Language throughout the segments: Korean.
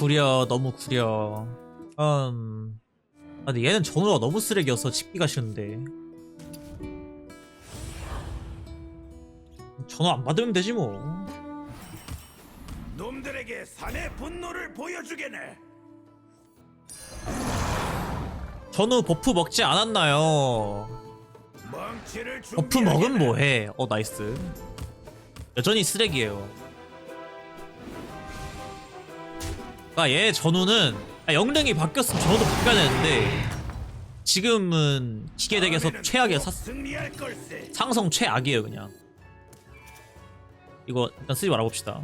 구려 너무 구려. 음 아, 근데 얘는 전우가 너무 쓰레기여서 찍기가 싫은데. 전우 안 받으면 되지 뭐. 놈들에게 산의 분노를 보여주겠네. 전우 버프 먹지 않았나요? 멍치를 버프 먹으면 뭐해? 어 나이스. 여전히 쓰레기예요 그니까 얘 전우는 아, 영능이 바뀌었으면 전우도 바뀌어야 되는데 지금은 기계덱에서 최악의 사. 상성 최악이에요 그냥. 이거 일단 쓰지 말아봅시다.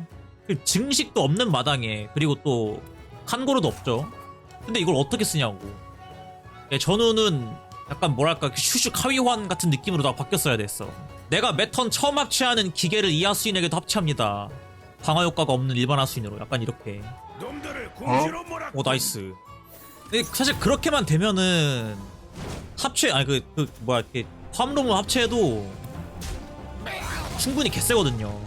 그 증식도 없는 마당에 그리고 또 칸고르도 없죠. 근데 이걸 어떻게 쓰냐고. 예, 전우는 약간 뭐랄까 그 슈슈 카위환 같은 느낌으로 다 바뀌었어야 됐어. 내가 매턴 처음 합체하는 기계를 이 하수인에게도 합체합니다. 방어 효과가 없는 일반 하수인으로 약간 이렇게 놈들을 궁지로 몰아. 오 나이스 근데 사실 그렇게만 되면은 합체 아니 그, 그 뭐야 이렇게 화음로문 합체해도 충분히 개쎄거든요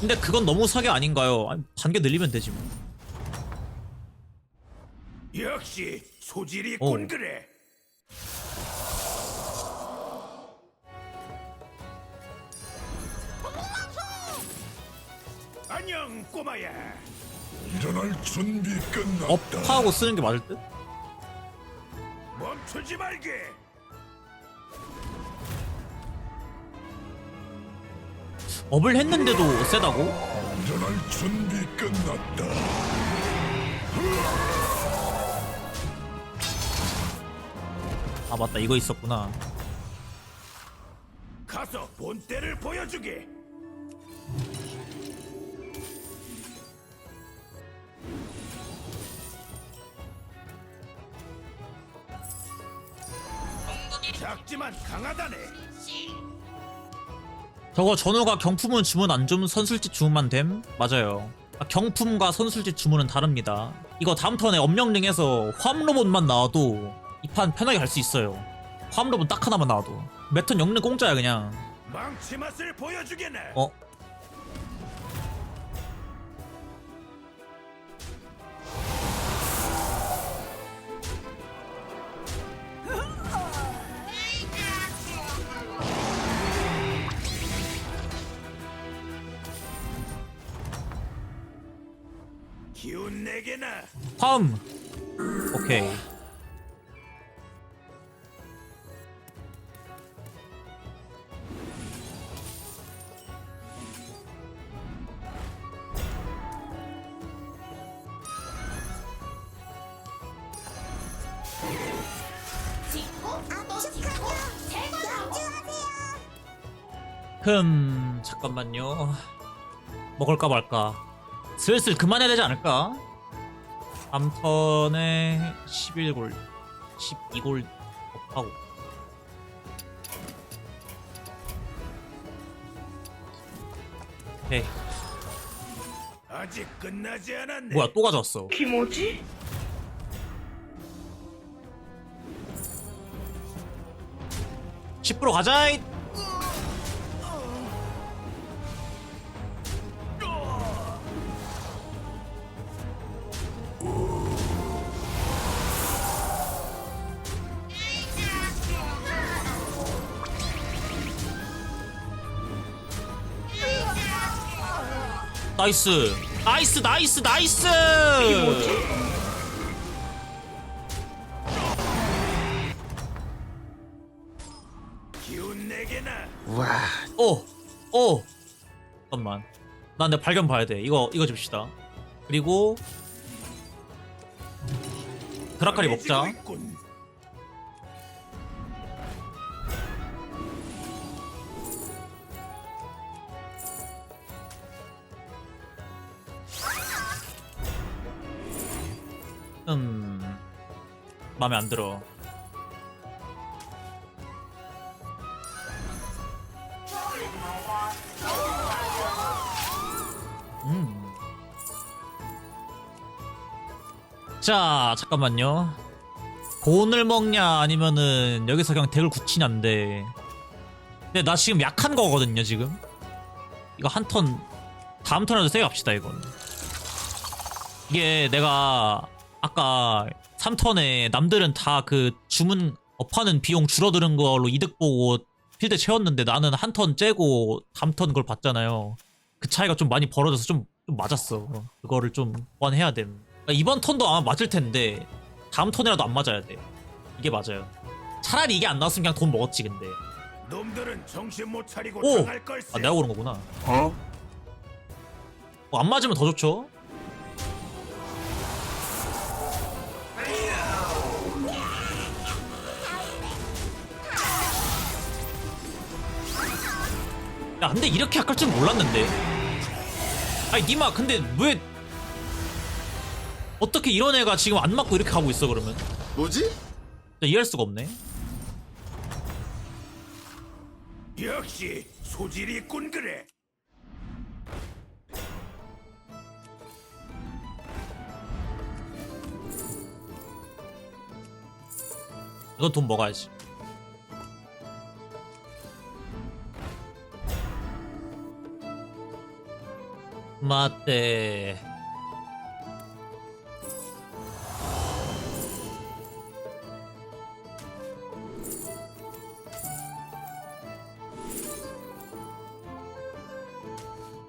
근데 그건 너무 사기 아닌가요? 아니, 반개 늘리면 되지 뭐 역시 소질이 오. 군 그래. 안녕 꼬마야. 일어날 준비 끝났다. 업하고 쓰는 게 맞을 듯? 멈추지 말게. 업을 했는데도 세다고? 일어날 준비 끝났다. 아 맞다 이거 있었구나 가서 본때를 보여주게. 작지만 강하다네. 저거 전우가 경품은 주문 안 주면 선술집 주문만 됨? 맞아요. 아, 경품과 선술집 주문은 다릅니다. 이거 다음 턴에 엄령링에서 화음로봇만 나와도 이 판 편하게 갈 수 있어요. 화음로봇 딱 하나만 나와도. 매턴 영능 공짜야 그냥. 망치 맛을 보여주겠네. 어? 기운 내게나. 화음! 오케이. 흠, 잠깐만요. 먹을까 말까. 슬슬 그만해야 되지 않을까? 다음 턴에 11골, 12골 업하고. 오케이. 아직 끝나지 않았네. 뭐야, 또 가져왔어. 기모지? 10% 가자! 이 나이스! 나이스, 나이스, 나이스! 기운 내게나. 오! 오! 잠깐만. 난 내 발견 봐야 돼. 이거, 이거 줍시다. 그리고, 드라카리 먹자. 음. 마음에 안 들어. 음. 자, 잠깐만요. 돈을 먹냐, 아니면은 여기서 그냥 덱을 굳히냐인데. 근데 나 지금 약한 거거든요, 지금. 이거 한 턴, 다음 턴에도 세게 갑시다, 이건. 이게 내가 아까 3턴에 남들은 다 그 주문 업하는 비용 줄어드는 걸로 이득 보고 필드 채웠는데 나는 한 턴 째고 다음 턴 그걸 봤잖아요. 그 차이가 좀 많이 벌어져서 좀, 좀 맞았어. 그거를 좀 보완해야 됨. 그러니까 이번 턴도 아마 맞을 텐데 다음 턴이라도 안 맞아야 돼. 이게 맞아요. 차라리 이게 안 나왔으면 그냥 돈 먹었지 근데. 놈들은 정신 못 차리고 오! 당할 걸세. 아 내가 고른 거구나. 어? 어, 안 맞으면 더 좋죠. 야, 근데 이렇게 아까울 줄 몰랐는데. 아니, 니마, 근데 왜. 어떻게 이런 애가 지금 안 맞고 이렇게 가고 있어, 그러면? 뭐지? 진짜 이해할 수가 없네. 역시 소질이 있군 그래. 이건 돈 먹어야지. 맞대.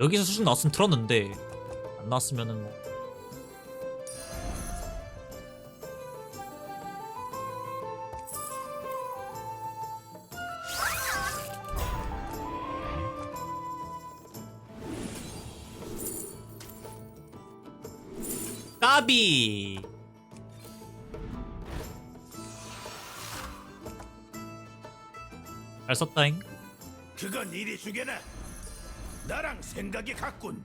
여기서 수준 나왔으면 들었는데 안 나왔으면은 까비. 잘 썼다잉. 그건 이리 주게나. 나랑 생각이 같군.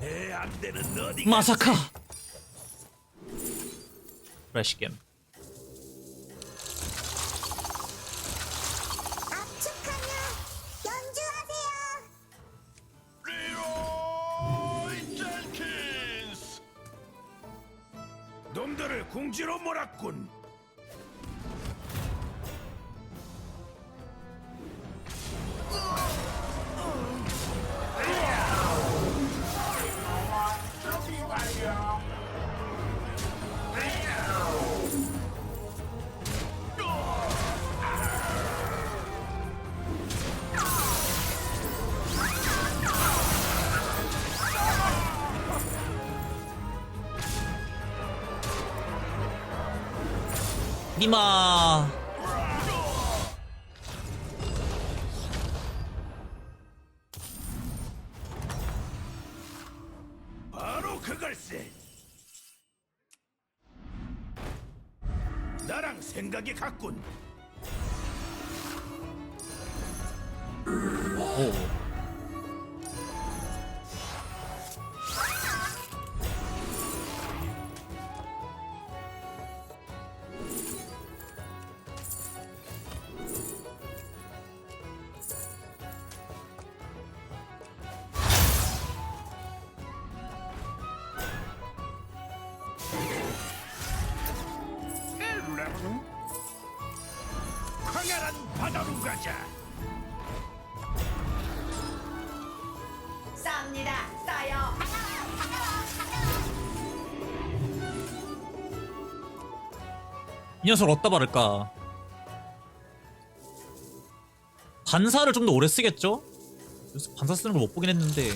내 안되는 어디 마사카. 프레시겜 압 니마 바로 그걸세. 나랑 생각이 같군. 쌉니다. 싸요. 이 녀석을 어디다 바를까? 반사를 좀 더 오래 쓰겠죠? 요새 반사 쓰는 걸 못 보긴 했는데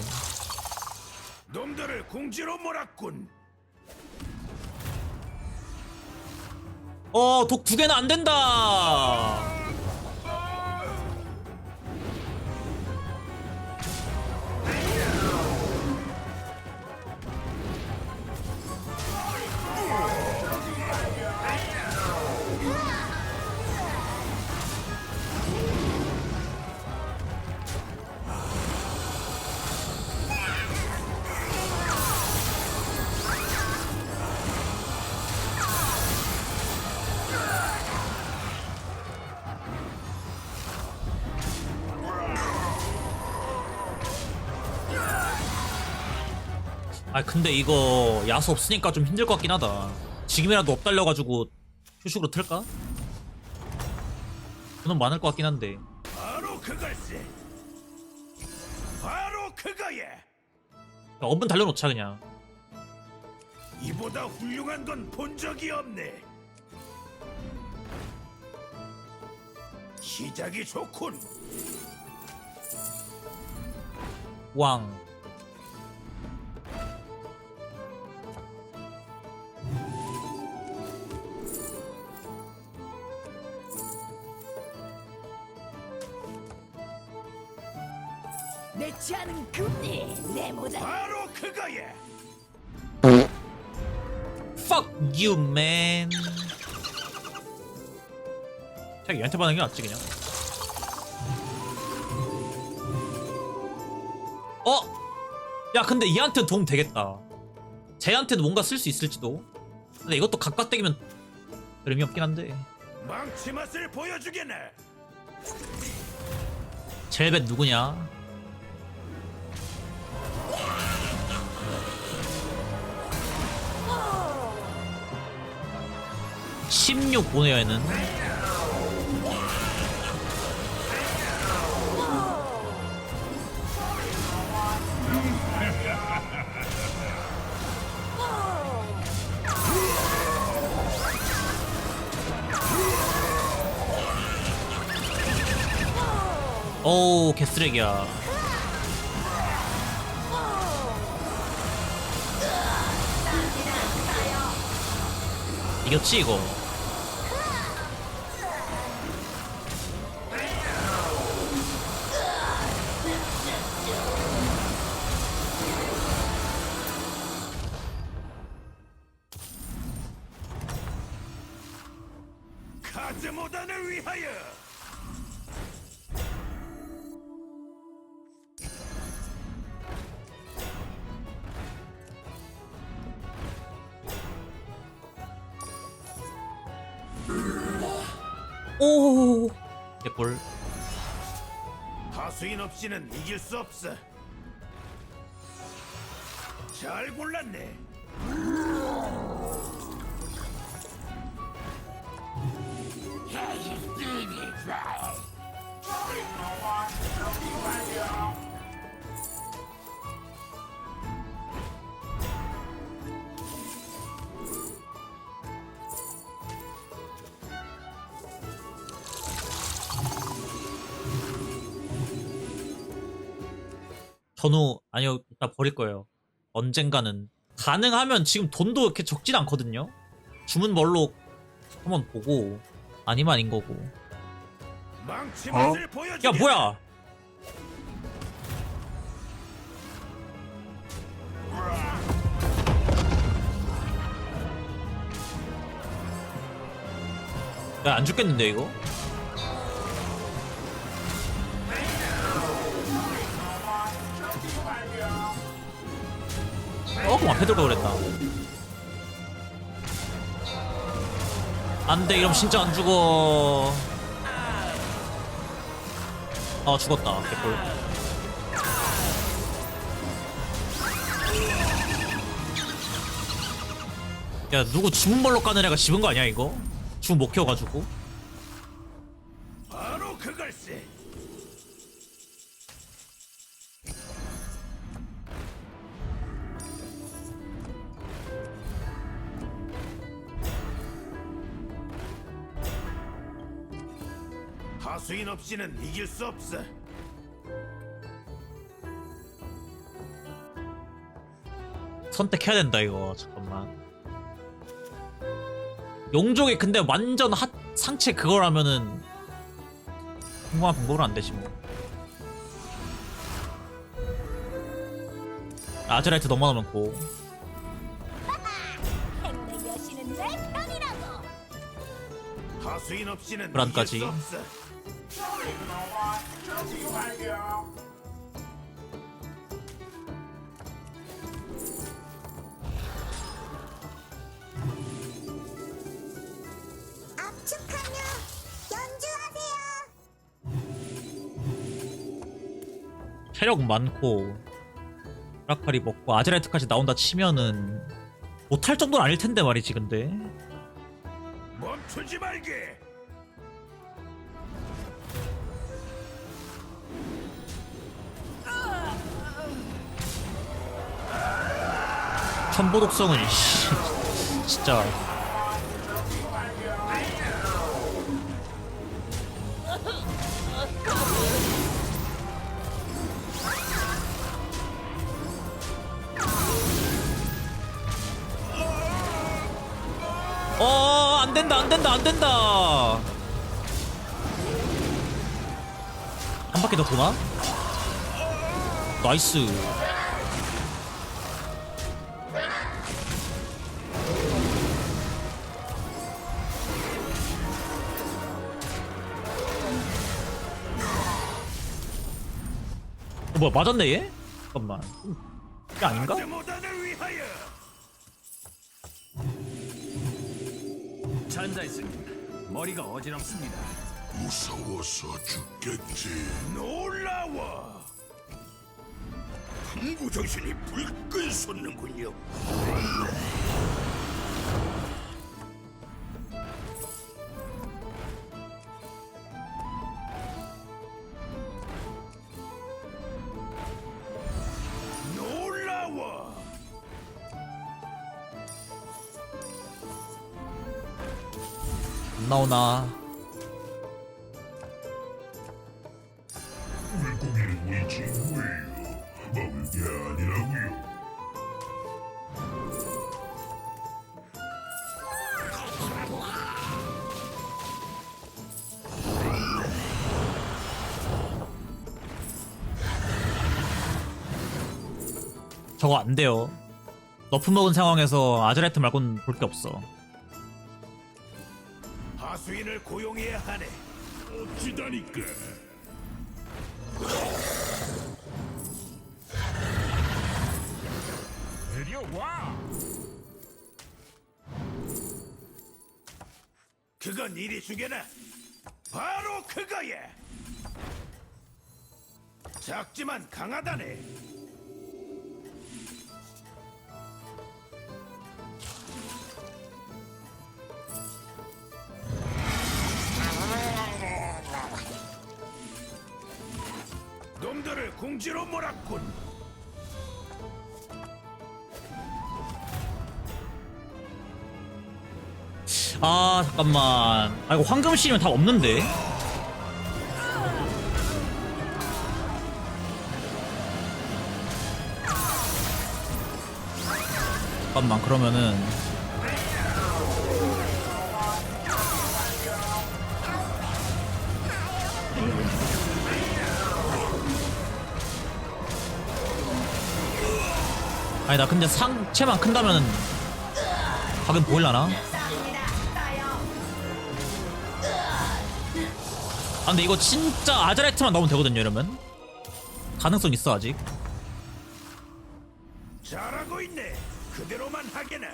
놈들을 궁지로 몰았군. 어, 독 두 개는 안 된다. 아, 근데 이거 야수 없으니까 좀 힘들 것 같긴 하다. 지금이라도 업달려가지고 휴식으로 틀까? 돈은 많을 것 같긴 한데. 바로 그걸세. 그거야. 업은 달려놓자 그냥 이보다 훌륭한 건 본 적이 없네. 시작이 좋군. 왕 내 취하는 금리 내 모자 바로 그거야. Fuck you man 그냥 얘한테 받는 게 낫지 그냥 어? 야 근데 얘한테 도움 되겠다 쟤한테도 뭔가 쓸 수 있을지도 근데 이것도 각각대기면 의미 없긴 한데 망치 맛을 보여주겠네. 젤벳 누구냐? (16) 보내요 얘는. 어우 개쓰레기야. 이겼지 이거 없이는 이길 수 없어. 잘 골랐네. 전후 아니요 이따 버릴 거예요. 언젠가는. 가능하면 지금 돈도 이렇게 적진 않거든요. 주문 뭘로 한번 보고 아니면 아닌 거고. 망치 맛을 보여주겠네. 야 뭐야? 야 안 죽겠는데 이거 어 그럼 앞에 들어가 그랬다. 안돼 이러면 진짜 안 죽어. 아 죽었다 개꿀. 야 누구 주문벌로 까는 애가 집은 거 아니야 이거? 주문 못 키워가지고 없이는 이길 수 없어. 선택해야 된다 이거 잠깐만 용족이 근데 완전 핫 상체 그거라면은 궁금한 방법은 안 되지 뭐 아즈라이트 하수인 없이는. 이길 수 없어. 압축하며 연주하세요 체력 많고 라칼이 먹고 아즈라이트까지 나온다 치면은 못할 정도는 아닐 텐데 말이지 근데 멈추지 말게. 첨보 독성은 씨, 진짜 어, 안 된다, 안 된다, 안 된다. 한 바퀴 더 도나? 나이스. 뭐야, 맞았네, 얘? 잠깐만. 이게 아닌가? 머리가 어지럽습니다. 무서워서 죽겠지. 놀라워 항구 정신이 불끈 솟는군요 나오나. 먹을 게 아니라고요. 저거 안 돼요. 너프 먹은 상황에서 아즈레트 말고는 볼게 없어. 하수인을 고용해야 하네 어찌다니까. 내려와! 그건 이리 주게나 바로 그거야 작지만 강하다네 궁지로 몰았군 아 잠깐만. 아 이거 황금씨면 답 없는데. 잠깐만 그러면은 아니 나 근데 상체만 큰다면은 각은 보일라나? 아 근데 이거 진짜 아자레트만 나오면 되거든요 이러면. 가능성 있어 아직. 잘하고 있네. 그대로만 하게나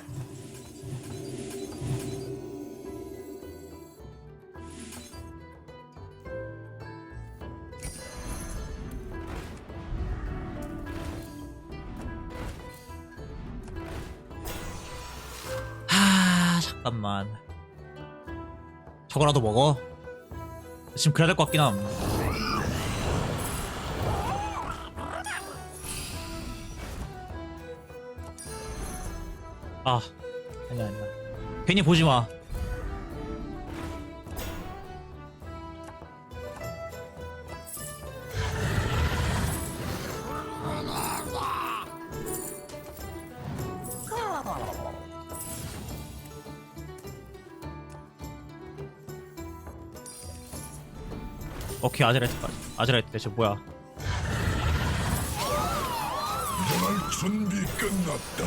잠깐만 저거라도 먹어 지금 그래야 될 것 같긴 함 아, 아니야, 아니야. 괜히 보지 마. 오케이, 아즈라이트까지. 아즈라이트 대체 뭐야? 준비 끝났다.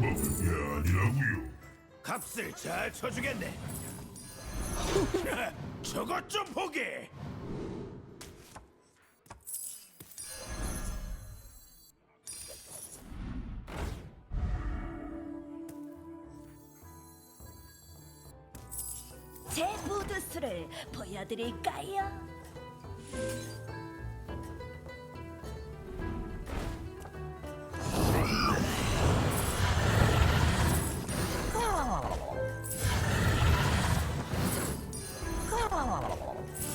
먹을 게 아니라고요. 값을 잘 쳐주겠네 저것 좀 보게 무드수를 보여드릴까요?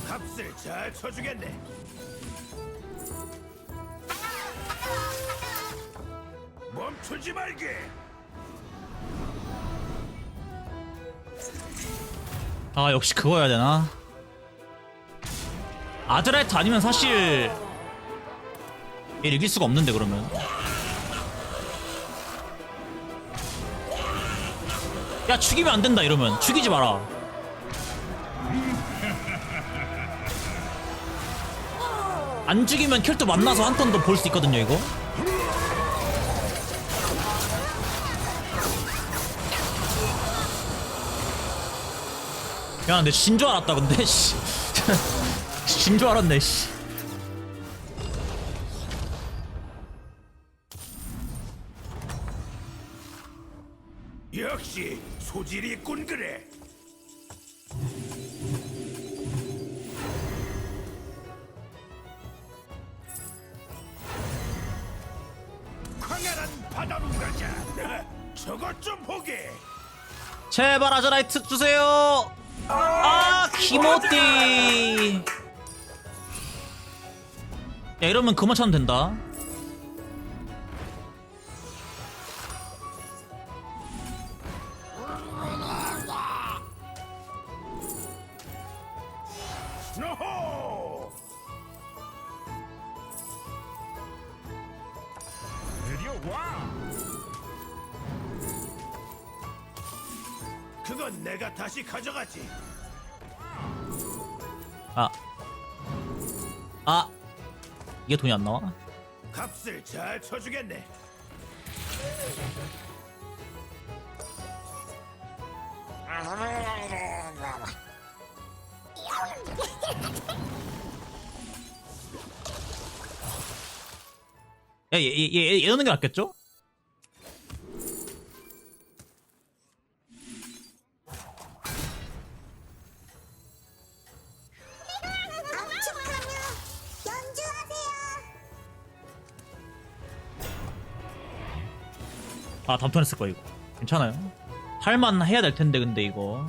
값을 잘 쳐주겠네 멈추지 말게. 아 역시 그거여야 되나? 아드라이트 아니면 사실 얘 이길 수가 없는데 그러면. 야 죽이면 안 된다 이러면. 죽이지 마라. 안 죽이면 킬도 만나서 한 턴 더 볼 수 있거든요 이거 야, 내진줄 알았다, 근데, 씨. 진 줄 알았네, 씨. 역시 소질이 있군 그래. 광활한 바다로 가자. 저것 좀 보게. 제발 아즈라이트 주세요! 아, 키모띠! 야, 이러면 그만 차면 된다. 그건 내가 다시 가져가지. 이게 돈이 안 나와? 값을 잘 쳐주겠네. 야, 얘, 얘, 얘, 얘 넣는 게 낫겠죠? 아, 다음 턴에 쓸 거야, 이거. 괜찮아요. 할만 해야 될 텐데, 근데 이거.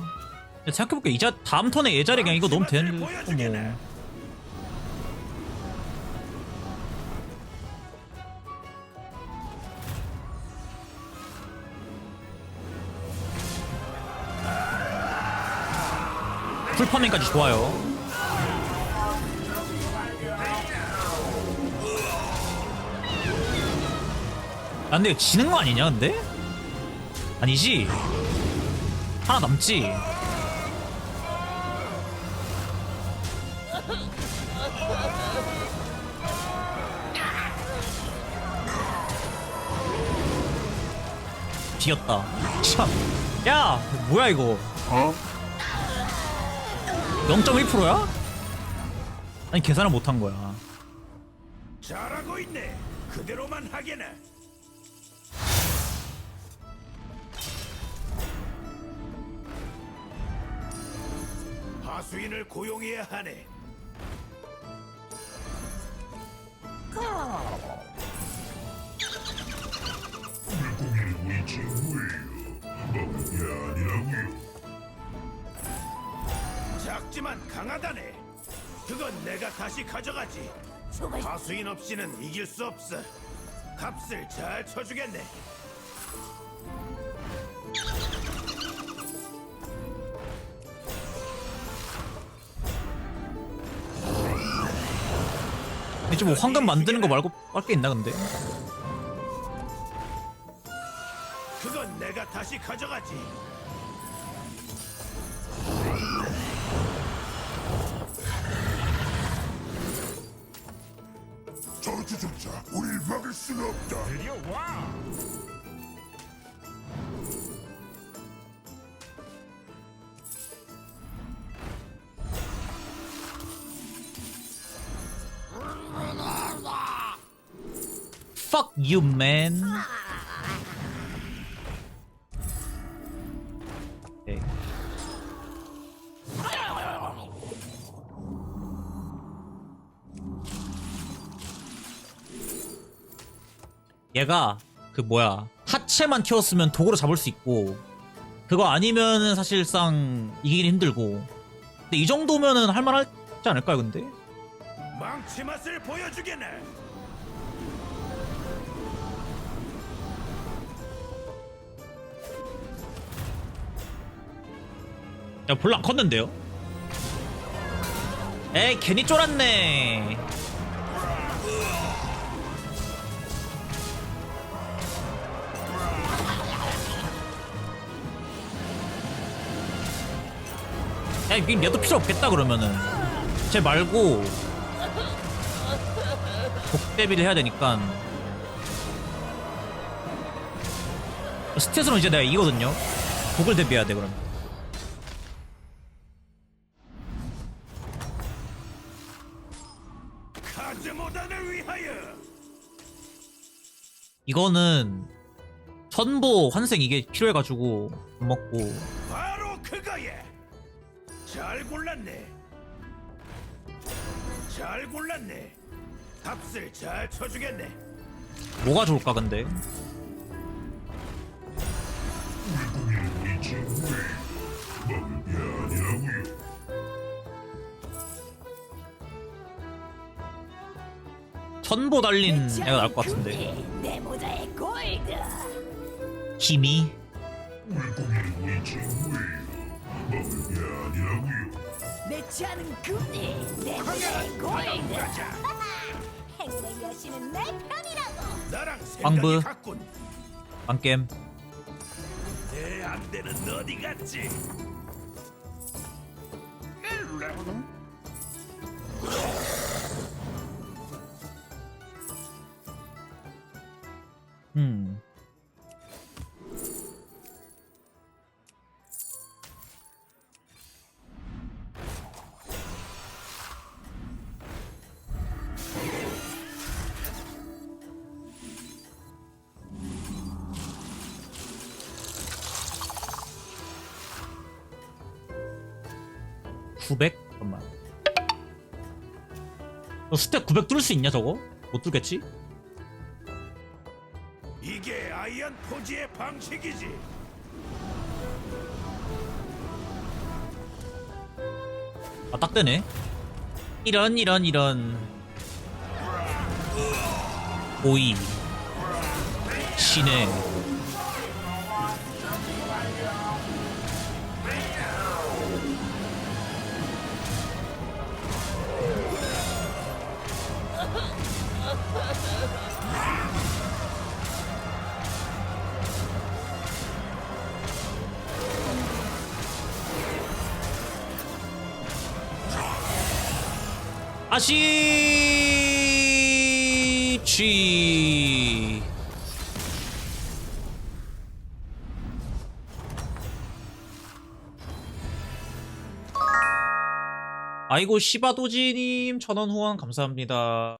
근데 생각해볼게. 이 자, 다음 턴에 얘 자리 그냥 이거 넣으면. 보여주겠네. 뭐. 풀파밍까지 좋아요. 아, 근데 이거 지는 거 아니냐, 근데? 아니지? 하나 남지? 비었다. 참. 야, 뭐야 이거? 어? 0.1%야? 아니 계산을 못한 거야. 잘하고 있네. 그대로만 하게나. 하수인을 고용해야 하네. 물고기는 우리 친구예요. 먹는 게 아니라고요. 작지만 강하다네. 그건 내가 다시 가져가지. 저걸 하수인 없이는 이길 수 없어. 값을 잘 쳐주겠네. 이제 뭐 황금 만드는 거 말고 할게 있나 근데? 그건 내가 다시 가져가지. 저주조차 우릴 막을 수는 없다. 내려와. You man. 오케이. 얘가 그 뭐야 하체만 키웠으면 도구로 잡을 수 있고 그거 아니면은 사실상 이기긴 힘들고 근데 이 정도면은 할만하지 않을까요 근데? 망치 맛을 보여주겠네. 야안 컸는데요? 에이 괜히 쫄았네. 야 이게 얘도 필요 없겠다 그러면은. 쟤 말고 복대비를 해야 되니까. 스탯으로는 이제 내가 이거든요. 복을 대비해야 돼카 이거는 천보 환생 이게 필요해가지고 못 먹고 바로 그거야. 잘 골랐네. 잘 골랐네. 값을 잘 쳐주겠네. 뭐가 좋을까 근데 공일이 전부예요. 막을 게 아니라고요. 천보 달린 내 애가 나을 것 같은데. 힘이 공일이 전부예요. 막을 게 아니라고요. 내 차는 금이, 내 모자에 골드. 행운의 여신은 내 편이라고. 나랑 생각이 황부. 같군. 빵겜 내 안대는 어디 갔지? 음900? 잠깐만 너 스택 900 뚫을 수 있냐 저거? 못 뚫겠지? 아 딱 되네. 이런 이런 이런. 오이. 신의 아시치. 아이고 시바도지님 천원 후원 감사합니다